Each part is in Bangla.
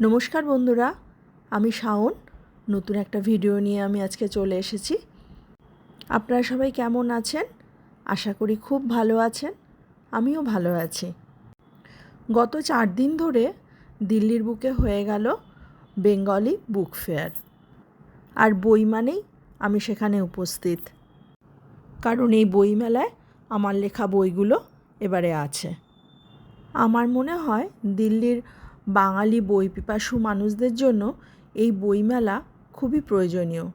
নমস্কার বন্ধুরা, আমি শাওন। নতুন একটা ভিডিও নিয়ে আমি আজকে চলে এসেছি। আপনারা সবাই কেমন আছেন? আশা করি খুব ভালো আছেন, আমিও ভালো আছি। গত চার দিন ধরে দিল্লির বুকে হয়ে গেল বেঙ্গলি বুক ফেয়ার। আর বই মানেই আমি সেখানে উপস্থিত। কারণ এই বইমেলায় আমার লেখা বইগুলো এবারে আছে। আমার মনে হয় দিল্লির বাঙালি বই পিপাসু মানুষদের জন্য এই বইমেলা খুবই প্রয়োজনীয়।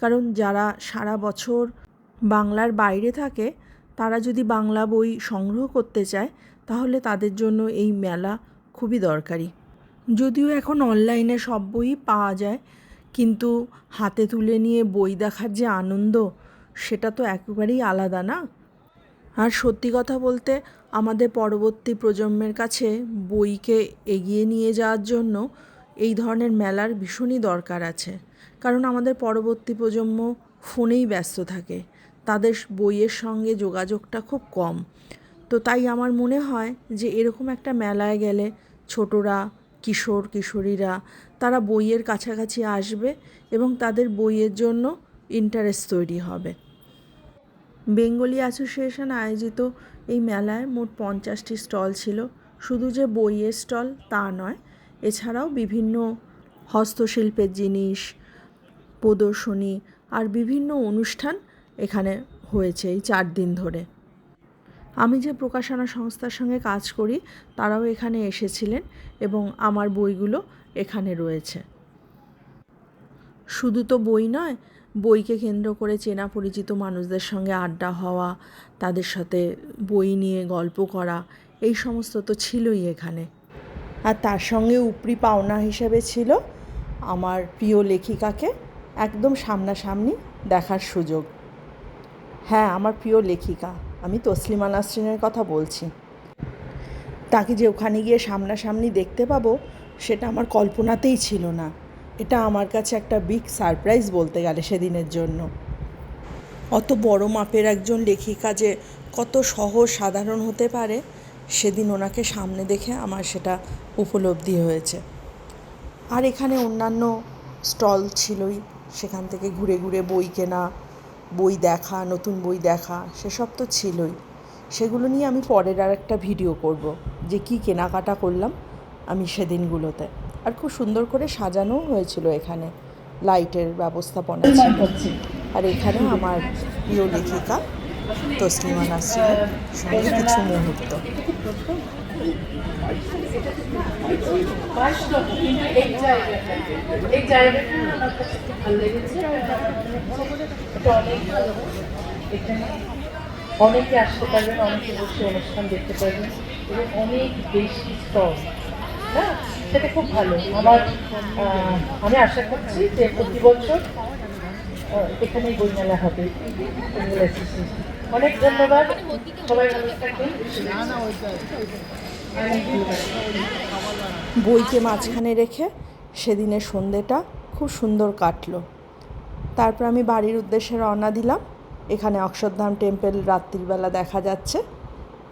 কারণ যারা সারা বছর বাংলার বাইরে থাকে, তারা যদি বাংলা বই সংগ্রহ করতে চায়, তাহলে তাদের জন্য এই মেলা খুবই দরকারি। যদিও এখন অনলাইনে সব বই পাওয়া যায়, কিন্তু হাতে তুলে নিয়ে বই দেখার যে আনন্দ, সেটা তো একেবারেই আলাদা না? আর সত্যি কথা বলতে, আমাদের পরবর্তী প্রজন্মের কাছে বইকে এগিয়ে নিয়ে যাওয়ার জন্য এই ধরনের মেলার ভীষণই দরকার আছে। কারণ আমাদের পরবর্তী প্রজন্ম ফোনেই ব্যস্ত থাকে। তাদের বইয়ের সঙ্গে যোগাযোগটা খুব কম। তো তাই আমার মনে হয় যে এরকম একটা মেলায় গেলে ছোটরা, কিশোর, কিশোরীরা, তারা বইয়ের কাছাকাছি আসবে এবং তাদের বইয়ের জন্য ইন্টারেস্ট তৈরি হবে। বেঙ্গলি অ্যাসোসিয়েশন আয়োজিত এই মেলায় মোট পঞ্চাশটি স্টল ছিল। শুধু যে বইয়ের স্টল, তা নয়, এছাড়াও বিভিন্ন হস্তশিল্পের জিনিস, প্রদর্শনী আর বিভিন্ন অনুষ্ঠান এখানে হয়েছে এই চার দিন ধরে। আমি যে প্রকাশনা সংস্থার সঙ্গে কাজ করি, তারাও এখানে এসেছিলেন এবং আমার বইগুলো এখানে রয়েছে। শুধু তো বই নয় বইকে কেন্দ্র করে চেনা পরিচিত মানুষদের সঙ্গে আড্ডা হওয়া, তাদের সাথে বই নিয়ে গল্প করা, এই সমস্ত তো ছিলই এখানে। আর তার সঙ্গে উপরি পাওনা হিসেবে ছিল আমার প্রিয় লেখিকাকে একদম সামনাসামনি দেখার সুযোগ। হ্যাঁ আমার প্রিয় লেখিকা, আমি তসলিমা নাসরিনের কথা বলছি। তাকে যে ওখানে গিয়ে সামনাসামনি দেখতে পাবো, সেটা আমার কল্পনাতেই ছিল না। এটা আমার কাছে একটা বিগ সারপ্রাইজ বলতে গেলে সেদিনের জন্য। অত বড় মাপের একজন লেখিকা যে কত সহজ সাধারণ হতে পারে, সেদিন ওনাকে সামনে দেখে আমার সেটা উপলব্ধি হয়েছে। আর এখানে অন্যান্য স্টল ছিলই, সেখান থেকে ঘুরে ঘুরে বই কেনা, বই দেখা, নতুন বই দেখা, সেসব তো ছিলই। সেগুলো নিয়ে আমি পরের আর একটা ভিডিও করব যে কী কেনাকাটা করলাম আমি সেদিনগুলোতে। আর খুব সুন্দর করে সাজানোও হয়েছিল এখানে লাইটের ব্যবস্থাপনা ছিল। আর এখানে আমার প্রিয় লেখিকা তসলিমা নাসরিনের সঙ্গে কিছু মুহূর্ত। অনেকে আসতে পারবেন অনেকে বসে অনুষ্ঠান দেখতে পারবেন এবং অনেক বেশি স্টল হ্যাঁ সেটা খুব ভালো। আমার আমি আশা করছি যে প্রতি বছর আহ, এখানে বইমেলা হবে। অনেক ধন্যবাদ। বইকে মাঝখানে রেখে সেদিনের সন্ধেটা খুব সুন্দর কাটলো। তারপর আমি বাড়ির উদ্দেশ্যে রওনা দিলাম। এখানে অক্ষরধাম টেম্পল রাত্রিবেলা দেখা যাচ্ছে।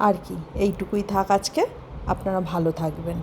আর কি এইটুকুই থাক আজকে। আপনারা ভালো থাকবেন।